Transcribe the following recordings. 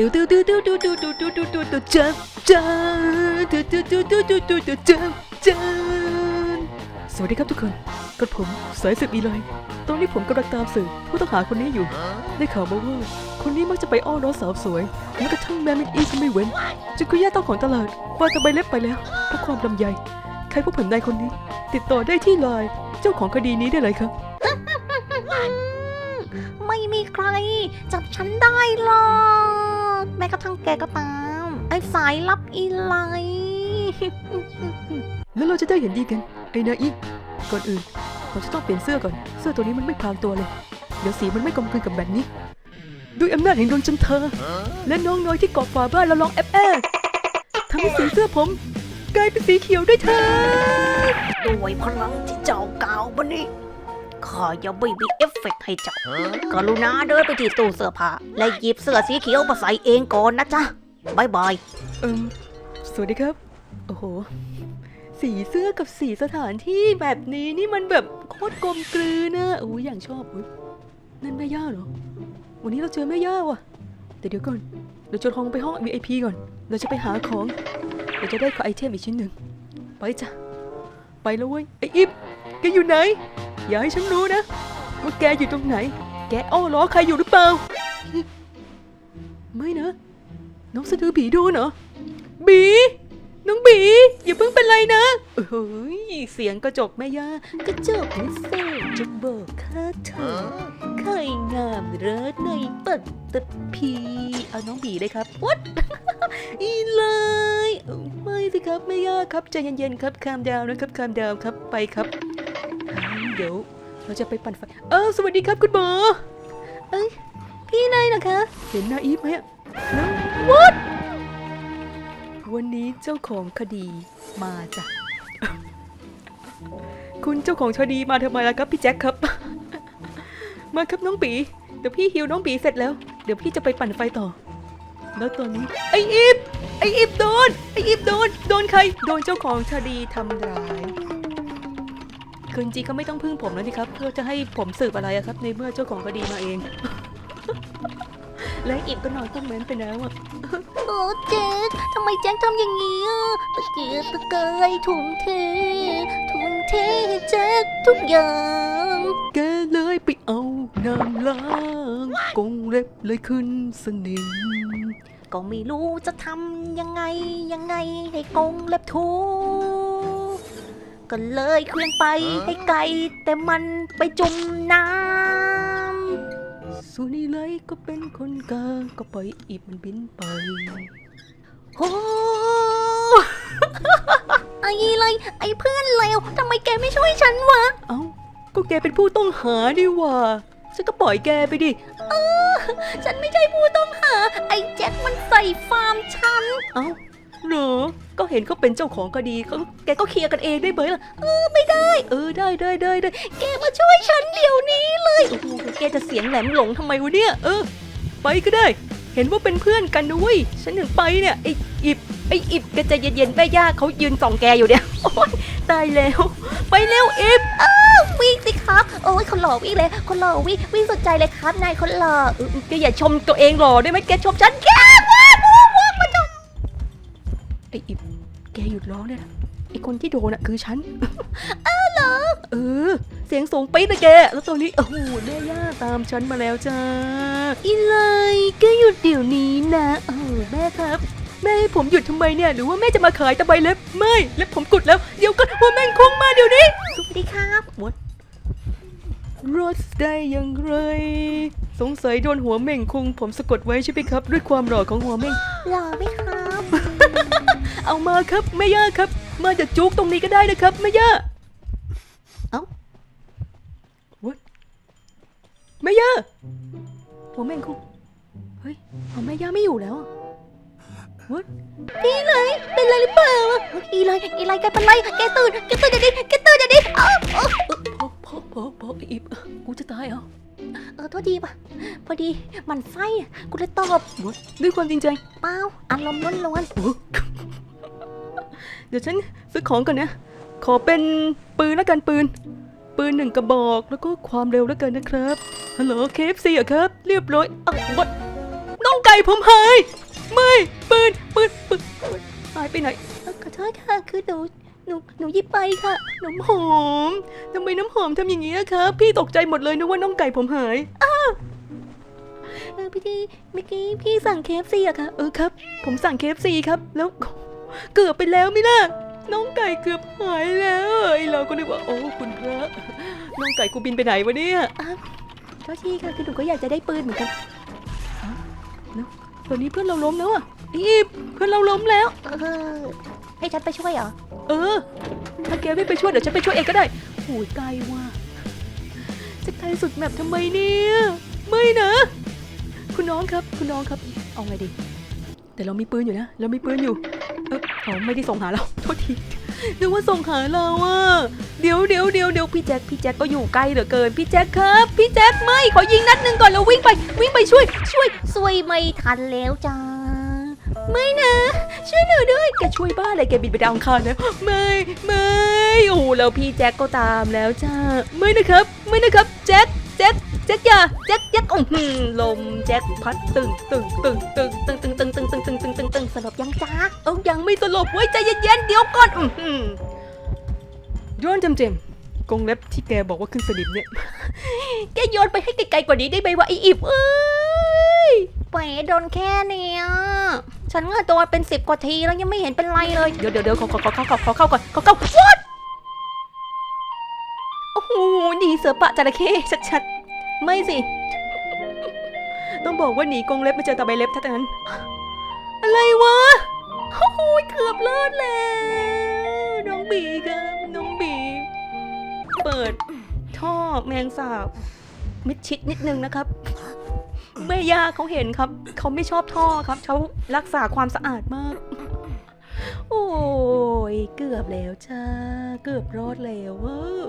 ติวติวติวติวติวติวติวติวติวติวติวจ้าจ้าติวติวติวติวติวติวติวจ้าจ้าสวัสดีครับทุกคนกับผมสายสืบอีไลตอนนี้ผมกำลังตามสืบผู้ต้องหาคนนี้อยู่ ได้ข่าวมาว่าคนนี้มักจะไปอ้อนน้องสาวสวยแม้กระทั่งแมมินอีก็ไม่เว้นจึงคุยแย่ต้องของตลาดวางตะใบเล็บไปแล้วเพราะความลำใหญ่ใครพบเห็นนายคนนี้ ติดต่อได้ที่ไลน์เจ้าของคดีนี้ได้เลยครับไม่มีใคร จับฉันได้หรอก แม้กระทั่งแกก็ตาม ไอ้สายลับอีไลแล้วเราจะได้เห็นดีกัน ไอ้นาอีก่อนอื่นผมจะต้องเปลี่ยนเสื้อก่อน เสื้อตัวนี้มันไม่พรางตัวเลย เดี๋ยวสีมันไม่กลมกลืนกับแบบนี้ ด้วยอำนาจแห่งดวงจันทราและน้องน้อยที่เกาะฝาบ้านเราลองแอบแอบทำให้สีเสื้อผมกลายเป็นสีเขียวด้วยเธอด้วยพลังที่เจ้ากล่าวบันนี้ ข้าจะไม่มีเอฟเฟกต์ให้เจ้ากรุณาเดินไปที่ตู้เสื้อผ้าและหยิบเสื้อสีเขียวมาใส่เองก่อนนะจ๊ะบายบายเอิมสวัสดีครับ โอ้โห สีเสื้อกับสีสถานที่แบบนี้นี่มันแบบโคตรกลมกลืนนะอู้ยอย่างชอบอุ๊ยนั่นแม่ย่าเหรอ วันนี้เราเจอแม่ย่าว่ะ แต่เดี๋ยวก่อน เราจะลองไปห้อง VIP ก่อน เราจะไปหาของ เราจะได้ขอไอเทมอีกชิ้นหนึ่ง ไปจ้ะ ไปแล้วเว้ย ไออิฟแกอยู่ไหน อย่าให้ฉันรู้นะว่าแกอยู่ตรงไหน แกอ้อล้อใครอยู่หรือเปล่า ไม่นะ น้องสะดือบีโดนเหรอ บี น้องบี อย่าเพิ่งเป็นไรนะเฮ้ยเสียงกระจกแม่ย่ากระจกพิเศษจะบอกข้าเธอใครงามเลิศในปัตตพีเอาน้องบีเลยครับวัดอีเลยไม่สิครับแม่ย่าครับใจเย็นๆครับคามดาวนะครับคามดาวครับไปครับ ดี๋ยว เราจะไปปั่นไฟ เออ สวัสดีครับคุณหมอ เอ้ย พี่นายนะคะ เห็นนาอีฟไหมอะว what วันนี้เจ้าของคดีมาจ้ะ คุณเจ้าของคดีมาทำไมล่ะครับพี่แจ็คครับ มาครับน้องปี เดี๋ยวพี่ฮิวน้องปีเสร็จแล้ว เดี๋ยวพี่จะไปปั่นไฟต่อ แล้วตอนนี้ ไออิฟไออิฟโดน ไออิฟโดน โดนใคร โดนเจ้าของคดีทำร้าย คือจริงๆก็ไม่ต้องพึ่งผมแล้วนี่ครับเพื่อจะให้ผมสืบอะไรอะครับ ในเมื่อเจ้าของคดีมาเอง และอิฟก็นอนต้มเม้นไปแล้วอะโอ้แจ๊คทำไมแจ๊คทำอย่างนี้อะตะเกียกตะกายทุ่มเททุ่มเทให้แจ๊คทุกอย่าง แกเลยไปเอาน้ำล้างกงเล็บเลยขึ้นสนิมก็ไม่รู้จะทำยังไงยังไงให้กงเล็บทูก็ เลยเคลื่อนไปให้ไกล แต่มันไปจุ่มน้ำส่วนนี้เลยก็เป็นคนกลางก็ปล่อยอีบมันบินไปโอ้ไอ้ไรไอ้เพื่อนเลวทำไมแกไม่ช่วยฉันวะ เอ้า ก็แกเป็นผู้ต้องหาดีหว่าฉันก็ปล่อยแกไปดิฉันไม่ใช่ผู้ต้องหา ไอ้แจ็คมันใส่ฟาร์มฉัน เอ้าเหรอ ก็เห็นเขาเป็นเจ้าของคดีเขาแกก็เคลียร์กันเองได้ไหมล่ะเออไม่ได้ เออได้ได้ได้ได้แกมาช่วยฉันเดี๋ยวนี้เลยโอ้โหแกจะเสียงแหลมหลงทำไมวะเนี่ยเออ ไปก็ได้ เห็นว่าเป็นเพื่อนกันนะเว้ยฉันถึงไปเนี่ยไอ้อิบไอ้อิบแกใจเย็นๆแม่ย่าเขายืนส่องแกอยู่เนี่ยโอ๊ยตายแล้ว ไปเร็วอิบวิ่งสิครับโอ้ยคนหล่อวิ่งเลยคนหล่อวิ่งวิ่งสุดใจเลยครับนายคนหล่อเออแกอย่าชมตัวเองหรอได้ไหมแกชมฉันแกไออิบแก หยุดร้องเนี่ยนะไอคนที่โดนอะคือฉัน อ้าวเหรอ เออ เสียงสูงปี๊ดเลยแก แล้วตอนนี้โอ้โหแม่ย่าตามฉันมาแล้วจ้า อีเลยแกหยุดเดี๋ยวนี้นะเออแม่ครับ แม่ให้ผมหยุดทำไมเนี่ย หรือว่าแม่จะมาขายตะไบเล็บ ไม่ เล็บผมกุดแล้ว เดี๋ยวก็ว่าแม่งคงมาเดี๋ยวนี้ สวัสดีครับรถได้อยังไร สงสัยโดนหัวเม่งคงผมสะกดไว้ใช่ไหมครับ ด้วยความหล่อของหัวเม่ง หล่อไหมครับ เอามาครับแม่ย่าครับ มาจากจุกตรงนี้ก็ได้นะครับแม่ย่าเอ้า What? แม่ย่าหัวแม่งคงเฮ้ยเอาแม่ย่าไม่อยู่แล้วอะ What? อีไรเป็นไรหรือเปล่าอีไรอีไรแกเป็นไรแกตื่นแกตื่นเดี๋ยวนี้แกตื่นเดี๋ยวนี้อ้าวอ้าวพอพอพอพออีบกูจะตายเหรอเออโทษทีป่ะ พอดีมันไส้อะกูเลยตอบ What? ด้วยความจริงใจเปล่าอารมณ์ล้วนโอ้ เดี๋ยวฉันซื้อของก่อนนะ ขอเป็นปืนแล้วกันปืน ปืนหนึ่งกระบอกแล้วก็ความเร็วแล้วกันนะครับฮัลโหลเคฟซีเหรอครับ เรียบร้อยอ้าว what no ไก่ผมหายไม่ปืนปืนปืนปืนหายไปไหนเอ่อขอโทษค่ะคือหนูหนูหนูหยิบไปค่ะน้ำหอมทำไมน้ำหอมทำอย่างนี้อะครับ พี่ตกใจหมดเลยนึกว่าน้องไก่ผมหายเออพี่ทีเมื่อกี้พี่สั่งเคฟซีอะค่ะ เออครับ ผมสั่งเคฟซีครับ แล้ว เกือบไปแล้วมิล่ะ น้องไก่เกือบหายแล้วไอ้เราก็นึกว่า โอ้คุณพระน้องไก่กูบินไปไหนวะเนี่ยโทษทีค่ะคือหนูก็อยากจะได้ปืนเหมือนกันตอนนี้เพื่อนเราล้มแล้วอะอีบเพื่อนเราล้มแล้วเออให้ฉันไปช่วยเหรอ เออ ถ้าแกไม่ไปช่วยเดี๋ยวฉันไปช่วยเองก็ได้โอ้ยไกลว่ะจะไกลสุดแมปทำไมเนี่ย ไม่นะ คุณน้องครับ คุณน้องครับ เอาไงดี แต่เรามีปืนอยู่นะ เรามีปืนอยู่ เออเขาไม่ได้ส่งหาเราโทษทีนึกว่าส่งหาเราอะเดี๋ยวเดี๋ยวเดี๋ยวเดี๋ยวพี่แจ็คพี่แจ็คก็อยู่ใกล้เหลือเกิน พี่แจ็คครับ พี่แจ็คไม่ขอยิงนัดหนึ่งก่อนแล้ววิ่งไป วิ่งไปช่วย ช่วยช่วยไม่ทันแล้วจ้าไม่นะ ช่วยหนูด้วยแกช่วยบ้าอะไรแกบินไปดาวอังคารแล้วไม่ไม่โอ้โหแล้วพี่แจ็คก็ตามแล้วจ้าไม่นะครับ ไม่นะครับแจ็คแจ็คแจ็คอย่าแจ็คแจ็คอือหือลมแจ็คพัดตึงตึงตึงตึงตึงตึงตึงตึงตึงตึงตึงตึงตึง สลบยังจ้าเอายังไม่สลบไว้ใจเย็นๆเดี๋ยวก่อนอือหือย้อนจำเจมกรงเล็บที่แกบอกว่าขึ้นสนิมเนี่ย แกโยนไปให้ไกลๆกว่านี้ได้ไหมวะไออิบเอ้ยแหมโดนแค่เนี้ยฉันก็โดนเป็นสิบกว่าทีแล้วยังไม่เห็นเป็นไรเลย เดี๋ยวเดี๋ยวเดี๋ยวขอขอขอขอขอขอเข้าก่อนขอเข้า what โอ้โหหนีเสือปะจระเข้ชัดๆ ไม่สิ ต้องบอกว่าหนีกรงเล็บไม่เจอตาใบเล็บเท่านั้น อะไรวะโอ้โหเกือบรอดแล้ว น้องบีครับ น้องบี เปิดท่อแมงสาบมิดชิดนิดนึงนะครับแม่ย่าเขาเห็นครับ เขาไม่ชอบท่อครับ เขารักษาความสะอาดมาก โอ้ย เกือบแล้วจ้า เกือบรอดแล้วเวอ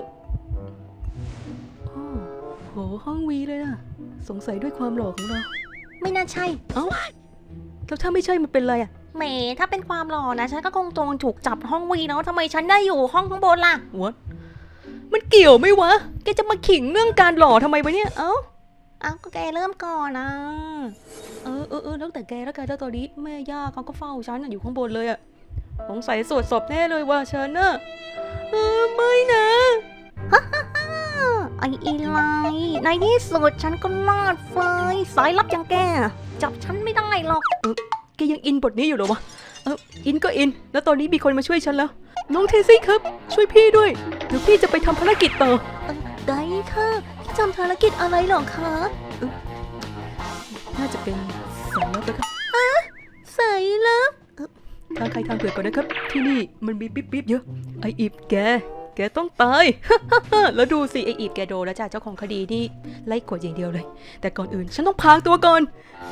โอ้โห ห้องวีเลยนะสงสัยด้วยความหล่อของเรา ไม่น่าใช่ แล้วถ้าไม่ใช่มันเป็นอะไรอะแหมถ้าเป็นความหล่อนะ ฉันก็คงโดนถูกจับห้องวีเนาะทำไมฉันได้อยู่ห้องข้างบนล่ะ what มันเกี่ยวไหมวะ แกจะมาขิงเรื่องการหล่อทำไมวะเนี่ย เอ้าอ้าวก็แกเริ่มก่อนนะ เออเออเออแล้วแต่แกแล้วกันแล้วตอนนี้แม่ย่าเขาก็เฝ้าฉันอะอยู่ข้างบนเลยอะสงสัยสวดศพแน่เลยว่าฉันน่ะเออไม่นะอ้าวไออีไลในที่สุดฉันก็รอดเฟยสายลับอย่างแก จับฉันไม่ได้หรอกแกยังอินบทนี้อยู่เหรอวะเอออินก็อิน แล้วตอนนี้มีคนมาช่วยฉันแล้ว น้องเทซี่ครับ ช่วยพี่ด้วยเดี๋ยวพี่จะไปทำภารกิจต่อได้ค่ะพี่จำภารกิจอะไรหรอคะน่าจะเป็นสายลับนะครับสายลับทางใครทางเผื่อก่อนนะครับ ที่นี่มันมีปิ๊บปิ๊บเยอะ ไออีบแก แกต้องตาย แล้วดูสิไออีบแกโดนแล้วจ้ะเจ้าของคดีนี่ไล่กดอย่างเดียวเลย แต่ก่อนอื่นฉันต้องพรางตัวก่อน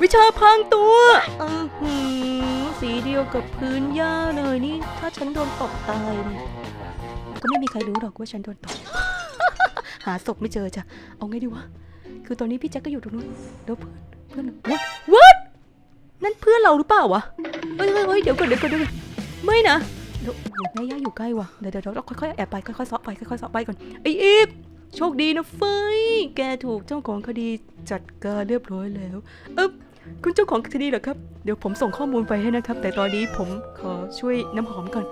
วิชาพรางตัวอสีเดียวกับพื้นหญ้าเลยนี่ ถ้าฉันโดนตบตายก็ไม่มีใครรู้หรอกว่าฉันโดนตบหาศพไม่เจอจ้ะเอาไงดีวะคือตอนนี้พี่แจ็คก็อยู่ตรงนู้นแล้วเพื่อนเพื่อน what what นั่นเพื่อนเราหรือเปล่าวะเฮ้ยเฮ้ยเฮ้ยเดี๋ยวก่อนเดี๋ยวก่อนเดี๋ยวก่อนไม่นะ เดี๋ยวแม่ย่าอยู่ใกล้ว่ะ เดี๋ยวเดี๋ยวเราค่อยๆแอบไปค่อยๆซาะไปค่อยๆซาะไปก่อนไอ้อีฟโชคดีนะเฟยแกถูกเจ้าของคดีจัดการเรียบร้อยแล้วเอ๊บคุณเจ้าของคดีเหรอครับ เดี๋ยวผมส่งข้อมูลไปให้นะครับ แต่ตอนนี้ผมขอช่วยน้ำหอมก่อน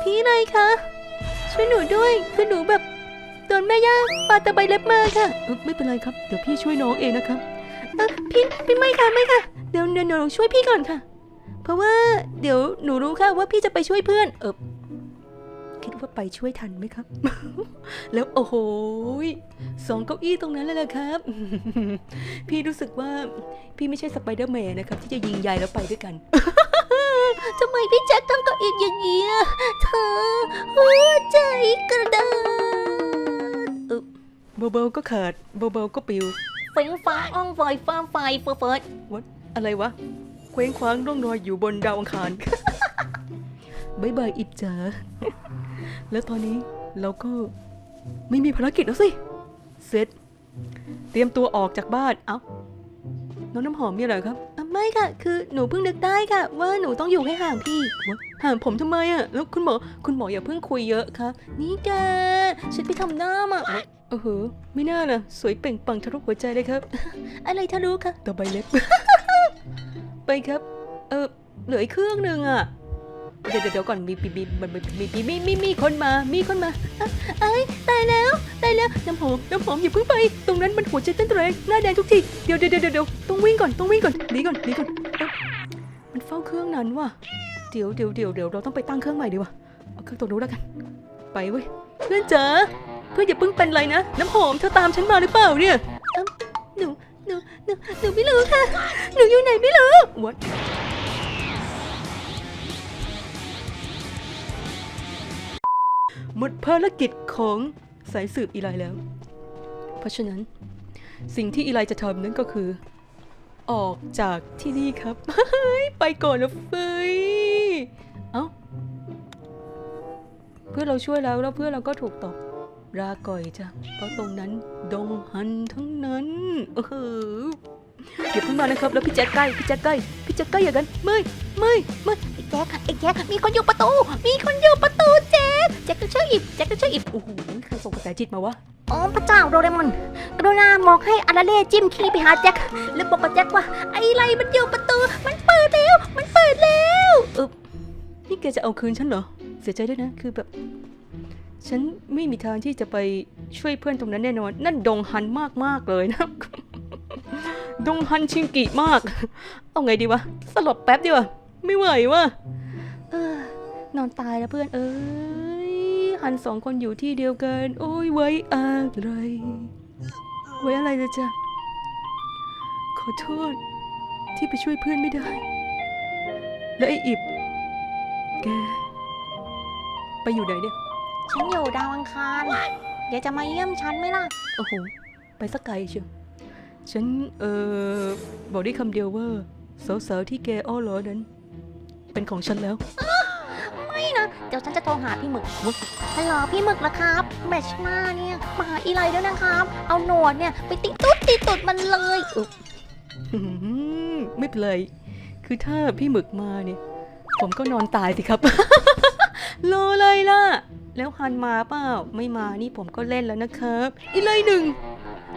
พี่นายคะช่วยหนูด้วยคือหนูแบบโดนแม่ย่าปาตะไบเล็บมาค่ะไม่เป็นไรครับ เดี๋ยวพี่ช่วยน้องเองนะครับพี่พี่ไม่ค่ะไม่ค่ะ เดี๋ยวเดี๋ยวหนูช่วยพี่ก่อนค่ะ ราะว่าเดี๋ยวหนูรู้ค่ะว่าพี่จะไปช่วยเพื่อน เออคิดว่าไปช่วยทันไหมครับ แล้วโอ้โหยสองเก้าอี้ตรงนั้นเลยแหละครับ พี่รู้สึกว่าพี่ไม่ใช่สไปเดอร์แมนนะครับ ที่จะยิงใยแล้วไปด้วยกันทำไมพี่แจ็คต้องก็อีกอย่างนี้อะเธอหัวใจกระดาษเบาๆก็ขาดเบาๆก็ปิวเฟ้งฟ้าอ่องไฟฟ้าไฟเฟิร์เฟิร์ดอะไรวะ เคว้งคว้างร่องรอยอยู่บนดาวอังคารบายบายอิบจ๋าแล้วตอนนี้เราก็ไม่มีภารกิจแล้วสิ เสร็จ เตรียมตัวออกจากบ้าน เอ้า น้องน้ำหอมมีอะไรครับอะไม่ค่ะ คือหนูเพิ่งนึกได้ค่ะ ว่าหนูต้องอยู่ให้ห่างพี่วะห่างผมทำไมอะแล้วคุณหมอ คุณหมออย่าเพิ่งคุยเยอะครับ นี่แก ฉันไปทำหน้ามาเออเหอะไม่น่านะสวยเปล่งปลังทะลุหัวใจเลยครับ อะไรทะลุคะต่อใบเล็บ ไปครับ เออเหลืออีเครื่องหนึ่งอะเดี๋ยวเดี๋ยวก่อนมีมีมีมันมีมีมีมีมีคนมามีคนมาเอ้ยตายแล้วตายแล้วน้ำหอมน้ำหอมอย่าเพิ่งไป ตรงนั้นมันหัวใจเต้นแรงหน้าแดงทุกทีเดี๋ยวเดี๋ยวเดี๋ยวต้องวิ่งก่อนต้องวิ่งก่อนหนีก่อนหนีก่อนมันเฝ้าเครื่องนั้นว่ะเดี๋ยวเดี๋ยวเดี๋ยวเดี๋ยวเราต้องไปตั้งเครื่องใหม่ดีว่ะเอาเครื่องตัวนู้นแล้วกัน ไปเว้ยเพื่อนจ๋าเพื่อนอย่าเพิ่งเป็นไรนะ น้ำหอมเธอตามฉันมาหรือเปล่าเนี่ย นูหนูไม่รู้ค่ะ หนูอยู่ไหนไม่รู้ What หมดภารกิจของสายสืบอีไลแล้ว เพราะฉะนั้นสิ่งที่อีไลจะทำนั้นก็คือ ออกจากที่นี่ครับ ไปก่อนนะเฟยเอ้า เพื่อนเราช่วยแล้วแล้วเพื่อนเราก็ถูกตบ ราก่อยจ้ะ เพราะตรงนั้นดงหันทั้งนั้นเอออย่าเพิ่งมานะครับ แล้วพี่แจ๊คใกล้ พี่แจ๊คใกล้ พี่แจ๊คใกล้อย่างนั้นไม่ไม่ไม่ไอ้แจ๊คไอ้แจ๊คมีคนอยู่ประตู มีคนอยู่ประตูแจ๊คแจ๊คต้องช่วยหยิบแจ๊คต้องช่วยหยิบโอ้โหใครส่งกระแสจิตมาวะอ๋อพระเจ้าโดเรมอนกรุณาบอกให้อาราเล่จิ้มขี้ไปหาแจ็คแล้วบอกกับแจ็คว่า ไอ้ไรมันอยู่ประตู มันเปิดแล้ว มันเปิดแล้วนี่แกจะเอาคืนฉันเหรอ เสียใจด้วยนะ คือแบบ ฉันไม่มีทางที่จะไปช่วยเพื่อนตรงนั้นแน่นอน นั่นดงฮันมากมากเลยนะ ดงฮันชิงกิมาก เอาไงดีวะ สลบแป๊บดีว่าไม่ไหววะออนอนตายแล้วเพื่อน เอ้ย ฮันสองคนอยู่ที่เดียวกัน โอ้ยไว้อะไร ไว้อะไรนะจ๊ะขอโทษ ที่ไปช่วยเพื่อนไม่ได้ และไอ้อิบ แก ไปอยู่ไหนเนี่ย ฉันอยู่ดาวอังคารเดี๋ยวจะมาเยี่ยมฉันไหมล่ะ โอ้โห ไปสักไกลเชียว ฉัน เอ่อ บอกได้คำเดียวว่าสาวๆที่แกอ้อล้อนั้น เป็นของฉันแล้ว ไม่นะ เดี๋ยวฉันจะโทรหาพี่หมึกฮัลโหลพี่หมึกละครับ แมชหน้าเนี่ย มาหาอีไลด้วยนะครับ เอาหนวดเนี่ย ไปติดตุ๊ดติดตุดมันเลยอุ๊ยอืมไม่เป็นไร คือถ้าพี่หมึกมาเนี่ย ผมก็นอนตายสิครับ รออะไรล่ะ แล้วฮันมาเปล่า ไม่มา นี่ผมก็เล่นแล้วนะครับ อีกเลยหนึ่ง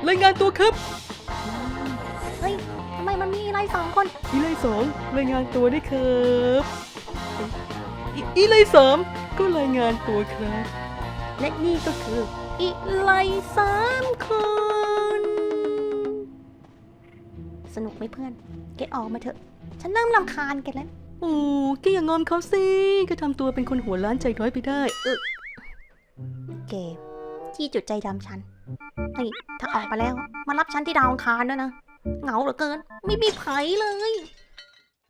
รายงานตัวครับ เฮ้ยทำไมมันมีอีไลสองคน อีเลยสองรายงานตัวด้วยครับอีอีเลยสามก็รายงานตัวครับ และนี่ก็คือ อีไลสามคนสนุกไหมเพื่อน เก็ตออกมาเถอะ ฉันเริ่มลำคาญแกแล้ว โอ้แกอย่างงอมเขาสิก็ทำตัวเป็นคนหัวล้านใจน้อยไปได้ เออเกมที่จุดใจดำฉัน นี่ ถ้าออกมาแล้ว มารับฉันที่ดาวอังคารด้วยนะ เหงาเหลือเกิน ไม่มีไผเลย